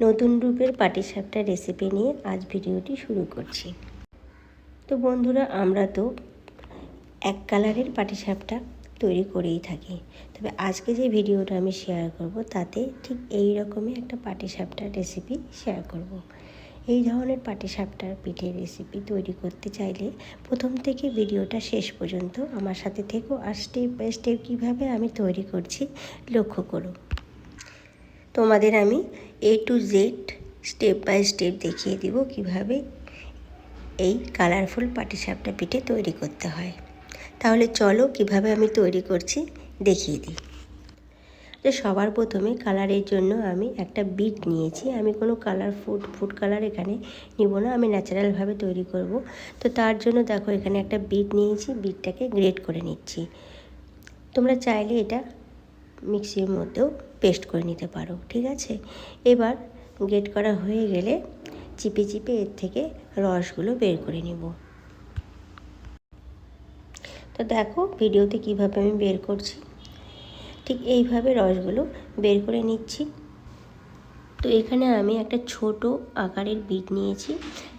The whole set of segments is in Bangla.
নতুন রূপের পাটিসাপটা রেসিপি নিয়ে আজ ভিডিওটি শুরু করছি। তো বন্ধুরা, আমরা তো এক কালারের পাটিসাপটা তৈরি করেই থাকি। তবে আজকে যে ভিডিওটা আমি শেয়ার করব, তাতে ঠিক এই রকমই একটা পাটিসাপটার রেসিপি শেয়ার করব। এই ধরনের পাটিসাপটার পিঠের রেসিপি তৈরি করতে চাইলে প্রথম থেকে ভিডিওটা শেষ পর্যন্ত আমার সাথে থেকো আর স্টেপ বাই স্টেপ কীভাবে আমি তৈরি করছি, লক্ষ্য করো। তোমাদের আমি A to Z step by step দেখিয়ে দিব কীভাবে এই কালারফুল পাটিসাপটা পিঠে তৈরি করতে হয়। তাহলে চলো কীভাবে আমি তৈরি করছি দেখিয়ে দিই। যে সবার প্রথমে কালারের জন্য আমি একটা বিট নিয়েছি। আমি কোনো কালার ফুড ফুড কালার এখানে নিব না। আমি ন্যাচারালভাবে তৈরি করব। তো তার জন্য দেখো এখানে একটা বিট নিয়েছি। বিটটাকে গ্রেড করে নিচ্ছি। তোমরা চাইলে এটা মিক্সির মধ্যেও পেস্ট করে নিতে পারো, ঠিক আছে? এবার গেট করা হয়ে গেলে চিপে চিপে এর থেকে রসগুলো বের করে নিব। তো দেখো ভিডিওতে কীভাবে আমি বের করছি। ঠিক এইভাবে রসগুলো বের করে নিচ্ছি। তো এখানে আমি একটা ছোট আকারের বিট নিয়েছি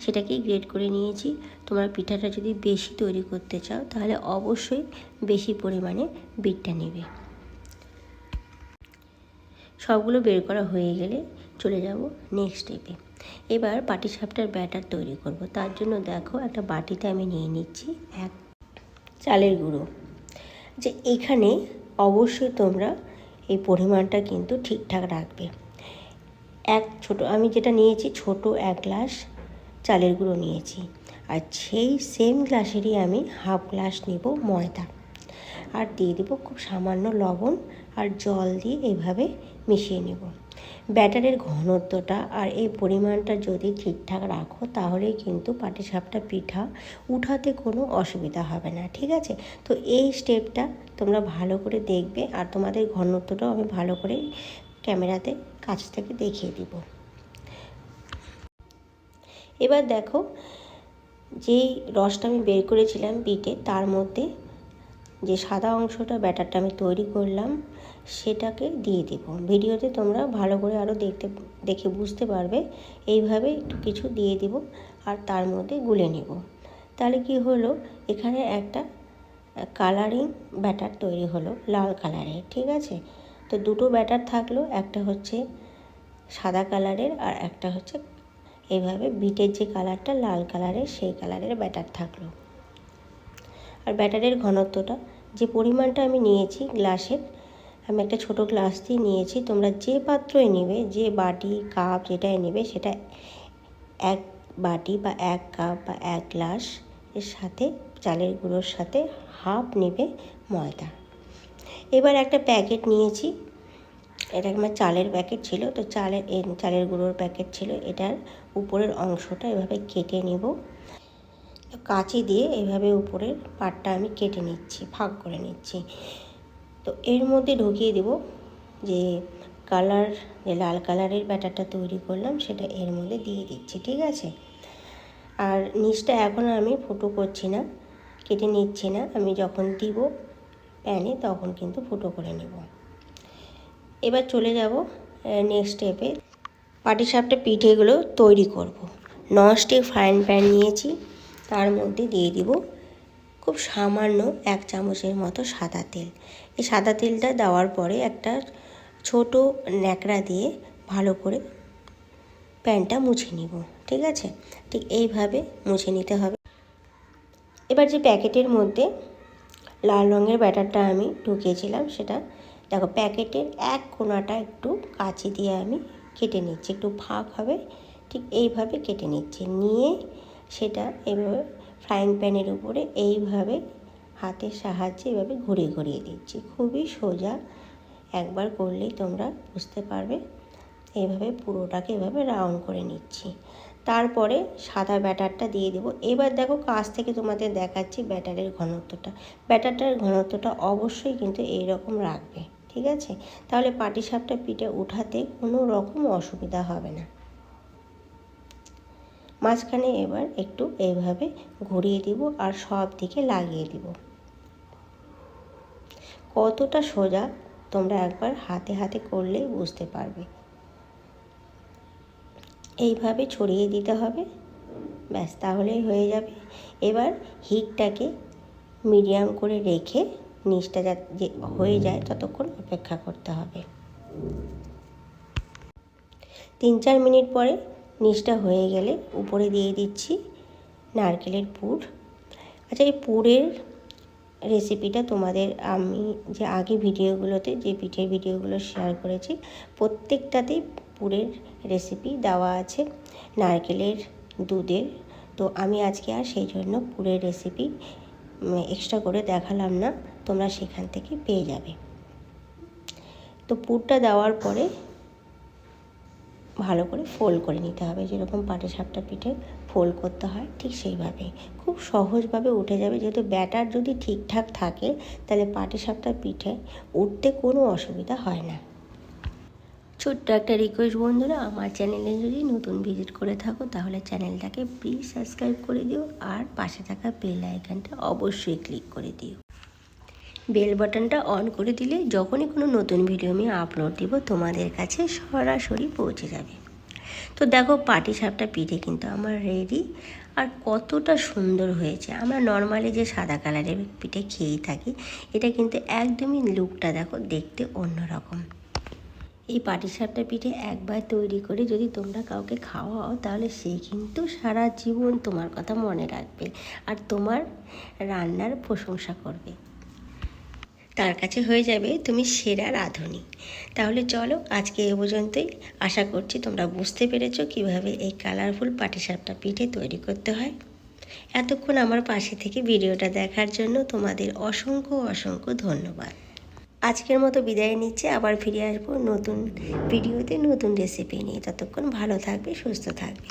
সেটাকে গ্রেড করে নিয়েছি। তোমার পিঠাটা যদি বেশি তৈরি করতে চাও, তাহলে অবশ্যই বেশি পরিমাণে বিটটা নেবে। সবগুলো বের করা হয়ে গেলে চলে যাব নেক্সট স্টেপে এবার পাটিসাপটার ব্যাটার তৈরি করব। তার জন্য দেখো একটা বাটিতে আমি নিয়ে নিচ্ছি এক চালের গুঁড়ো। যে এখানে অবশ্যই তোমরা এই পরিমাণটা কিন্তু ঠিকঠাক রাখবে। এক ছোট, আমি যেটা নিয়েছি ছোট এক গ্লাস চালের গুঁড়ো নিয়েছি। আর সেই সেম গ্লাসেরই আমি হাফ গ্লাস নেব ময়দা। আর দিয়ে দেবো খুব সামান্য লবণ আর জল দিয়ে এভাবে মিশিয়ে নেব। ব্যাটারের ঘনত্বটা আর এই পরিমাণটা যদি ঠিকঠাক রাখো তাহলেই কিন্তু পাটিসাপটা পিঠা উঠাতে কোনো অসুবিধা হবে না, ঠিক আছে? তো এই স্টেপটা তোমরা ভালো করে দেখবে আর তোমাদের ঘনত্বটাও আমি ভালো করে ক্যামেরাতে কাছ থেকে দেখিয়ে দিব। এবার দেখো, যেই রসটা আমি বের করেছিলাম বিটে তার মধ্যে যে সাদা অংশটা ব্যাটারটা আমি তৈরি করলাম, সেটাকে দিয়ে দেব। ভিডিওতে তোমরা ভালো করে আরও দেখতে, দেখে বুঝতে পারবে। এইভাবে একটু কিছু দিয়ে দিব আর তার মধ্যে গুলে নেব। তাহলে কি হলো? এখানে একটা কালারিং ব্যাটার তৈরি হলো, লাল কালারের ঠিক আছে? তো দুটো ব্যাটার থাকল, একটা হচ্ছে সাদা কালারের আর একটা হচ্ছে এইভাবে বিটের যে কালারটা লাল কালারের সেই কালারের ব্যাটার থাকল। আর ব্যাটারের ঘনত্বটা। যে পরিমাণটা আমি নিয়েছি গ্লাসের আমি একটা ছোট গ্লাস দিয়ে নিয়েছি। তোমরা যে পাত্রই নেবে, যে বাটি, কাপ যেটাই নেবে, সেটা এক বাটি বা এক কাপ বা এক গ্লাস এর সাথে, চালের গুঁড়োর সাথে হাফ নেবে ময়দা। এবার একটা প্যাকেট নিয়েছি। এটা আমার চালের প্যাকেট ছিল, তো চালের চালের গুঁড়োর প্যাকেট ছিল। এটার উপরের অংশটা এভাবে কেটে নেব। কাঁচি দিয়ে এভাবে উপরের পাটটা আমি কেটে নিচ্ছি ফাঁক করে নিচ্ছি। তো এর মধ্যে ঢুকিয়ে দেব যে কালার, যে লাল কালারের ব্যাটারটা তৈরি করলাম সেটা এর মধ্যে দিয়ে দিচ্ছি, ঠিক আছে? আর নিচটা এখন আমি ফুটো করছি না, কেটে নিচ্ছি না। আমি যখন দিব প্যানে তখন কিন্তু ফুটো করে নেব। এবার চলে যাব নেক্সট স্টেপে পাটিসাপটা পিঠেগুলো তৈরি করব। ননস্টিক ফ্রাইং প্যান নিয়েছি। তার মধ্যে দিয়ে দিব খুব সামান্য এক চামচের মতো সাদা তেল। এই সাদা তেলটা দেওয়ার পরে একটা ছোট ন্যাকড়া দিয়ে ভালো করে প্যানটা মুছে নিব, ঠিক আছে? ঠিক এইভাবে মুছে নিতে হবে। এবার যে প্যাকেটের মধ্যে লাল রঙের ব্যাটারটা আমি ঢুকিয়েছিলাম, সেটা দেখো প্যাকেটের এক কোনাটা একটু কাঁচি দিয়ে আমি কেটে নিচ্ছি, একটু ফাঁক হবে, ঠিক এইভাবে কেটে নিচ্ছি। নিয়ে সেটা এভাবে ফ্রাইং প্যানের উপরে এইভাবে হাতের সাহায্যে এভাবে ঘুরিয়ে ঘুরিয়ে দিচ্ছি। খুবই সোজা একবার করলেই তোমরা বুঝতে পারবে। এইভাবে পুরোটাকে এভাবে রাউন্ড করে নিচ্ছি। তারপরে সাদা ব্যাটারটা দিয়ে দেবো। এবার দেখো কাছ থেকে তোমাদের দেখাচ্ছি ব্যাটারের ঘনত্বটা। ব্যাটারটার ঘনত্বটা অবশ্যই কিন্তু এই রকম রাখবে, ঠিক আছে? তাহলে পাটিসাপটা পিঠে উঠাতে কোনো রকম অসুবিধা হবে না। মাঝখানে এবার একটু এইভাবে ঘুরিয়ে দিব আর সব দিকে লাগিয়ে দিব। কতটা সোজা তোমরা একবার হাতে হাতে করলেই বুঝতে পারবে। এইভাবে ছড়িয়ে দিতে হবে, ব্যাস তাহলেই হয়ে যাবে। এবার হিটটাকে মিডিয়াম করে রেখে নিচটা যা, যে হয়ে যায় ততক্ষণ অপেক্ষা করতে হবে। তিন চার মিনিট পরে নিচটা হয়ে গেলে উপরে দিয়ে দিচ্ছি নারকেলের পুর। আচ্ছা এই পুরের রেসিপিটা তোমাদের আমি যে আগে ভিডিওগুলোতে, যে পিঠের ভিডিওগুলো শেয়ার করেছি প্রত্যেকটাতেই পুরের রেসিপি দেওয়া আছে নারকেলের দুধের। তো আমি আজকে আর সেই জন্য পুরের রেসিপি এক্সট্রা করে দেখালাম না, তোমরা সেখান থেকে পেয়ে যাবে। তো পুরটা দেওয়ার পরে ভালো করে ফোল্ড করে নিতে হবে। যেরকম পাটিসাপটা পিঠে ফোল্ড করতে হয়, ঠিক সেইভাবে খুব সহজভাবে উঠে যাবে। যেহেতু ব্যাটার যদি ঠিকঠাক থাকে, তাহলে পাটিসাপটা পিঠে উঠতে কোনো অসুবিধা হয় না। ছোট্ট একটা রিকোয়েস্ট বন্ধুরা, আমার চ্যানেলে যদি নতুন ভিজিট করে থাকো, তাহলে চ্যানেলটাকে প্লিজ সাবস্ক্রাইব করে দিও আর পাশে থাকা বেল আইকনটা অবশ্যই ক্লিক করে দিও। বেল বাটনটা অন করে দিলে যখনই কোনো নতুন ভিডিও আমি আপলোড দিব, তোমাদের কাছে সরাসরি পৌঁছে যাবে। তো দেখো পাটি সাপটা পিঠে কিন্তু আমার রেডি আর কতটা সুন্দর হয়েছে। আমরা নর্মালি যে সাদা কালারের পিঠে খেয়েই থাকি, এটা কিন্তু একদমই লুকটা দেখো দেখতে অন্যরকম। এই পাটিসাপটা পিঠে একবার তৈরি করে যদি তোমরা কাউকে খাওয়াও, তাহলে সে কিন্তু সারা জীবন তোমার কথা মনে রাখবে আর তোমার রান্নার প্রশংসা করবে। তার কাছে হয়ে যাবে তুমি সেরা রাঁধুনি। তাহলে চলো আজকে এ পর্যন্তই। আশা করছি তোমরা বুঝতে পেরেছ কীভাবে এই কালারফুল পাটিসাপটা পিঠে তৈরি করতে হয়। এতক্ষণ আমার পাশে থেকে ভিডিওটা দেখার জন্য তোমাদের অসংখ্য অসংখ্য ধন্যবাদ। আজকের মতো বিদায় নিচ্ছে। আবার ফিরে আসব নতুন ভিডিওতে নতুন রেসিপি নিয়ে। ততক্ষণ ভালো থাকবে, সুস্থ থাকবে।